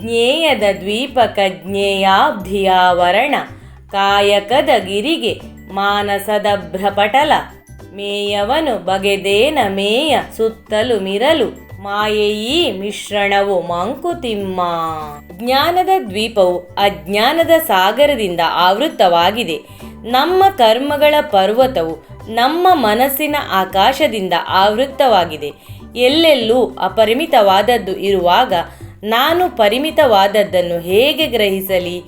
ಜ್ಞೇಯದ ದ್ವೀಪಕ ಜ್ಞೇಯಾಬ್ಧಿಯಾವರಣ, ಕಾಯಕದ ಗಿರಿಗೆ ಮಾನಸದ ಭ್ರಪಟಲ, ಮೇಯವನು ಬಗೆದೇನ ಮೇಯ ಸುತ್ತಲು ಮಿರಲು, ಮಾಯೆಯೀ ಮಿಶ್ರಣವು ಮಂಕುತಿಮ್ಮ. ಜ್ಞಾನದ ದ್ವೀಪವು ಅಜ್ಞಾನದ ಸಾಗರದಿಂದ ಆವೃತ್ತವಾಗಿದೆ. ನಮ್ಮ ಕರ್ಮಗಳ ಪರ್ವತವು ನಮ್ಮ ಮನಸ್ಸಿನ ಆಕಾಶದಿಂದ ಆವೃತ್ತವಾಗಿದೆ. ಎಲ್ಲೆಲ್ಲೂ ಅಪರಿಮಿತವಾದದ್ದು ಇರುವಾಗ ನಾನು ಪರಿಮಿತವಾದದ್ದನ್ನು ಹೇಗೆ ಗ್ರಹಿಸಲಿ?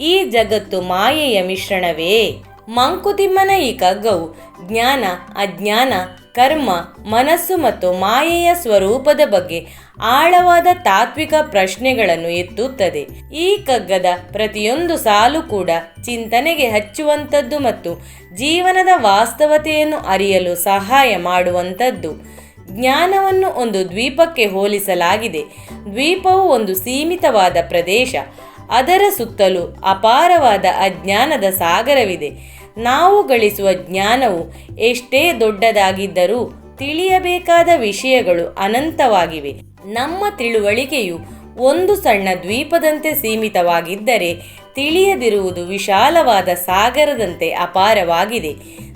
ಈ ಜಗತ್ತು ಮಾಯೆಯ ಮಿಶ್ರಣವೇ? ಮಂಕುತಿಮ್ಮನ ಈ ಕಗ್ಗವು ಜ್ಞಾನ, ಅಜ್ಞಾನ, ಕರ್ಮ, ಮನಸ್ಸು ಮತ್ತು ಮಾಯೆಯ ಸ್ವರೂಪದ ಬಗ್ಗೆ ಆಳವಾದ ತಾತ್ವಿಕ ಪ್ರಶ್ನೆಗಳನ್ನು ಎತ್ತುತ್ತದೆ. ಈ ಕಗ್ಗದ ಪ್ರತಿಯೊಂದು ಸಾಲು ಕೂಡ ಚಿಂತನೆಗೆ ಹಚ್ಚುವಂಥದ್ದು ಮತ್ತು ಜೀವನದ ವಾಸ್ತವತೆಯನ್ನು ಅರಿಯಲು ಸಹಾಯ ಮಾಡುವಂಥದ್ದು. ಜ್ಞಾನವನ್ನು ಒಂದು ದ್ವೀಪಕ್ಕೆ ಹೋಲಿಸಲಾಗಿದೆ. ದ್ವೀಪವು ಒಂದು ಸೀಮಿತವಾದ ಪ್ರದೇಶ. ಅದರ ಸುತ್ತಲೂ ಅಪಾರವಾದ ಅಜ್ಞಾನದ ಸಾಗರವಿದೆ. ನಾವು ಗಳಿಸುವ ಜ್ಞಾನವು ಎಷ್ಟೇ ದೊಡ್ಡದಾಗಿದ್ದರೂ ತಿಳಿಯಬೇಕಾದ ವಿಷಯಗಳು ಅನಂತವಾಗಿವೆ. ನಮ್ಮ ತಿಳುವಳಿಕೆಯು ಒಂದು ಸಣ್ಣ ದ್ವೀಪದಂತೆ ಸೀಮಿತವಾಗಿದ್ದರೆ ತಿಳಿಯದಿರುವುದು ವಿಶಾಲವಾದ ಸಾಗರದಂತೆ ಅಪಾರವಾಗಿದೆ.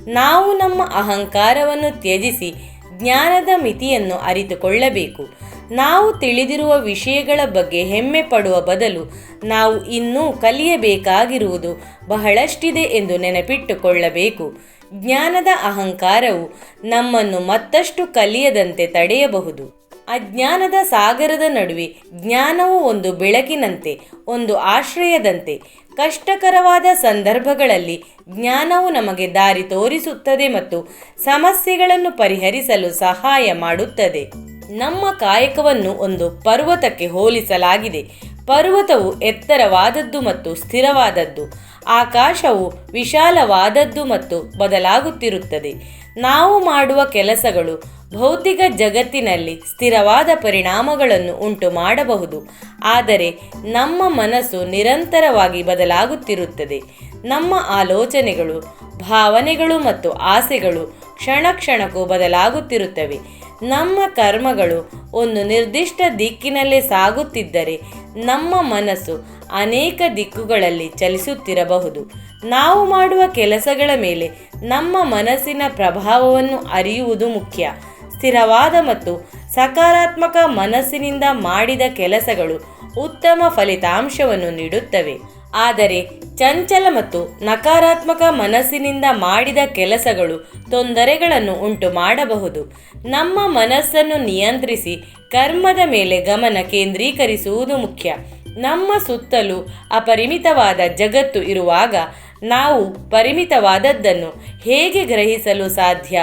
ನಾವು ನಮ್ಮ ಅಹಂಕಾರವನ್ನು ತ್ಯಜಿಸಿ ಜ್ಞಾನದ ಮಿತಿಯನ್ನು ಅರಿತುಕೊಳ್ಳಬೇಕು. ನಾವು ತಿಳಿದಿರುವ ವಿಷಯಗಳ ಬಗ್ಗೆ ಹೆಮ್ಮೆ ಪಡುವ ಬದಲು ನಾವು ಇನ್ನೂ ಕಲಿಯಬೇಕಾಗಿರುವುದು ಬಹಳಷ್ಟಿದೆ ಎಂದು ನೆನಪಿಟ್ಟುಕೊಳ್ಳಬೇಕು. ಜ್ಞಾನದ ಅಹಂಕಾರವು ನಮ್ಮನ್ನು ಮತ್ತಷ್ಟು ಕಲಿಯದಂತೆ ತಡೆಯಬಹುದು. ಅಜ್ಞಾನದ ಸಾಗರದ ನಡುವೆ ಜ್ಞಾನವು ಒಂದು ಬೆಳಕಿನಂತೆ, ಒಂದು ಆಶ್ರಯದಂತೆ. ಕಷ್ಟಕರವಾದ ಸಂದರ್ಭಗಳಲ್ಲಿ ಜ್ಞಾನವು ನಮಗೆ ದಾರಿ ತೋರಿಸುತ್ತದೆ ಮತ್ತು ಸಮಸ್ಯೆಗಳನ್ನು ಪರಿಹರಿಸಲು ಸಹಾಯ ಮಾಡುತ್ತದೆ. ನಮ್ಮ ಕಾಯಕವನ್ನು ಒಂದು ಪರ್ವತಕ್ಕೆ ಹೋಲಿಸಲಾಗಿದೆ. ಪರ್ವತವು ಎತ್ತರವಾದದ್ದು ಮತ್ತು ಸ್ಥಿರವಾದದ್ದು. ಆಕಾಶವು ವಿಶಾಲವಾದದ್ದು ಮತ್ತು ಬದಲಾಗುತ್ತಿರುತ್ತದೆ. ನಾವು ಮಾಡುವ ಕೆಲಸಗಳು ಭೌತಿಕ ಜಗತ್ತಿನಲ್ಲಿ ಸ್ಥಿರವಾದ ಪರಿಣಾಮಗಳನ್ನು ಉಂಟು ಮಾಡಬಹುದು. ಆದರೆ ನಮ್ಮ ಮನಸ್ಸು ನಿರಂತರವಾಗಿ ಬದಲಾಗುತ್ತಿರುತ್ತದೆ. ನಮ್ಮ ಆಲೋಚನೆಗಳು, ಭಾವನೆಗಳು ಮತ್ತು ಆಸೆಗಳು ಕ್ಷಣ ಕ್ಷಣಕ್ಕೂ ಬದಲಾಗುತ್ತಿರುತ್ತವೆ. ನಮ್ಮ ಕರ್ಮಗಳು ಒಂದು ನಿರ್ದಿಷ್ಟ ದಿಕ್ಕಿನಲ್ಲೇ ಸಾಗುತ್ತಿದ್ದರೆ ನಮ್ಮ ಮನಸ್ಸು ಅನೇಕ ದಿಕ್ಕುಗಳಲ್ಲಿ ಚಲಿಸುತ್ತಿರಬಹುದು. ನಾವು ಮಾಡುವ ಕೆಲಸಗಳ ಮೇಲೆ ನಮ್ಮ ಮನಸ್ಸಿನ ಪ್ರಭಾವವನ್ನು ಅರಿಯುವುದು ಮುಖ್ಯ. ಸ್ಥಿರವಾದ ಮತ್ತು ಸಕಾರಾತ್ಮಕ ಮನಸ್ಸಿನಿಂದ ಮಾಡಿದ ಕೆಲಸಗಳು ಉತ್ತಮ ಫಲಿತಾಂಶವನ್ನು ನೀಡುತ್ತವೆ. ಆದರೆ ಚಂಚಲ ಮತ್ತು ನಕಾರಾತ್ಮಕ ಮನಸ್ಸಿನಿಂದ ಮಾಡಿದ ಕೆಲಸಗಳು ತೊಂದರೆಗಳನ್ನು ಉಂಟು ಮಾಡಬಹುದು ನಮ್ಮ ಮನಸ್ಸನ್ನು ನಿಯಂತ್ರಿಸಿ ಕರ್ಮದ ಮೇಲೆ ಗಮನ ಕೇಂದ್ರೀಕರಿಸುವುದು ಮುಖ್ಯ. ನಮ್ಮ ಸುತ್ತಲೂ ಅಪರಿಮಿತವಾದ ಜಗತ್ತು ಇರುವಾಗ ನಾವು ಪರಿಮಿತವಾದದ್ದನ್ನು ಹೇಗೆ ಗ್ರಹಿಸಲು ಸಾಧ್ಯ?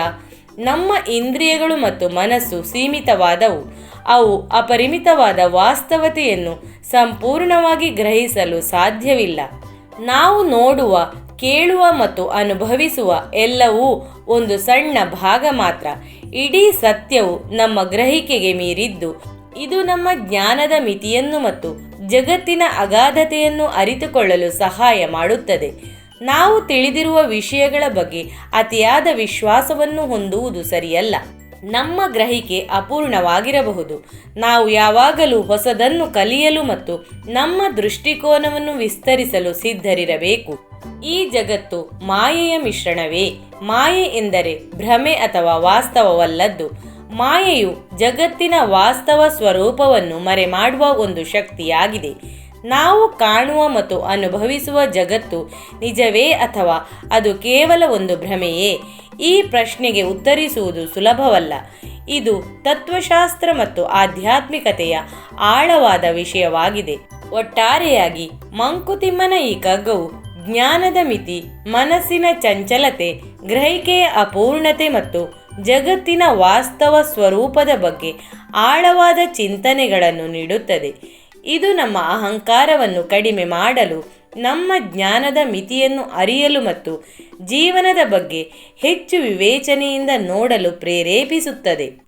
ನಮ್ಮ ಇಂದ್ರಿಯಗಳು ಮತ್ತು ಮನಸ್ಸು ಸೀಮಿತವಾದವು. ಅವು ಅಪರಿಮಿತವಾದ ವಾಸ್ತವತೆಯನ್ನು ಸಂಪೂರ್ಣವಾಗಿ ಗ್ರಹಿಸಲು ಸಾಧ್ಯವಿಲ್ಲ. ನಾವು ನೋಡುವ, ಕೇಳುವ ಮತ್ತು ಅನುಭವಿಸುವ ಎಲ್ಲವೂ ಒಂದು ಸಣ್ಣ ಭಾಗ ಮಾತ್ರ. ಇಡೀ ಸತ್ಯವು ನಮ್ಮ ಗ್ರಹಿಕೆಗೆ ಮೀರಿದ್ದು, ಇದು ನಮ್ಮ ಜ್ಞಾನದ ಮಿತಿಯನ್ನು ಮತ್ತು ಜಗತ್ತಿನ ಅಗಾಧತೆಯನ್ನು ಅರಿತುಕೊಳ್ಳಲು ಸಹಾಯ ಮಾಡುತ್ತದೆ. ನಾವು ತಿಳಿದಿರುವ ವಿಷಯಗಳ ಬಗ್ಗೆ ಅತಿಯಾದ ವಿಶ್ವಾಸವನ್ನು ಹೊಂದುವುದು ಸರಿಯಲ್ಲ. ನಮ್ಮ ಗ್ರಹಿಕೆ ಅಪೂರ್ಣವಾಗಿರಬಹುದು. ನಾವು ಯಾವಾಗಲೂ ಹೊಸದನ್ನು ಕಲಿಯಲು ಮತ್ತು ನಮ್ಮ ದೃಷ್ಟಿಕೋನವನ್ನು ವಿಸ್ತರಿಸಲು ಸಿದ್ಧರಿರಬೇಕು. ಈ ಜಗತ್ತು ಮಾಯೆಯ ಮಿಶ್ರಣವೇ. ಮಾಯೆ ಎಂದರೆ ಭ್ರಮೆ ಅಥವಾ ವಾಸ್ತವವಲ್ಲದ್ದು. ಮಾಯೆಯು ಜಗತ್ತಿನ ವಾಸ್ತವ ಸ್ವರೂಪವನ್ನು ಮರೆಮಾಡುವ ಒಂದು ಶಕ್ತಿಯಾಗಿದೆ. ನಾವು ಕಾಣುವ ಮತ್ತು ಅನುಭವಿಸುವ ಜಗತ್ತು ನಿಜವೇ ಅಥವಾ ಅದು ಕೇವಲ ಒಂದು ಭ್ರಮೆಯೇ? ಈ ಪ್ರಶ್ನೆಗೆ ಉತ್ತರಿಸುವುದು ಸುಲಭವಲ್ಲ. ಇದು ತತ್ವಶಾಸ್ತ್ರ ಮತ್ತು ಆಧ್ಯಾತ್ಮಿಕತೆಯ ಆಳವಾದ ವಿಷಯವಾಗಿದೆ. ಒಟ್ಟಾರೆಯಾಗಿ ಮಂಕುತಿಮ್ಮನ ಈ ಕಗ್ಗವು ಜ್ಞಾನದ ಮಿತಿ, ಮನಸ್ಸಿನ ಚಂಚಲತೆ, ಗ್ರಹಿಕೆಯ ಅಪೂರ್ಣತೆ ಮತ್ತು ಜಗತ್ತಿನ ವಾಸ್ತವ ಸ್ವರೂಪದ ಬಗ್ಗೆ ಆಳವಾದ ಚಿಂತನೆಗಳನ್ನು ನೀಡುತ್ತದೆ. ಇದು ನಮ್ಮ ಅಹಂಕಾರವನ್ನು ಕಡಿಮೆ ಮಾಡಲು, ನಮ್ಮ ಜ್ಞಾನದ ಮಿತಿಯನ್ನು ಅರಿಯಲು ಮತ್ತು ಜೀವನದ ಬಗ್ಗೆ ಹೆಚ್ಚು ವಿವೇಚನೆಯಿಂದ ನೋಡಲು ಪ್ರೇರೇಪಿಸುತ್ತದೆ.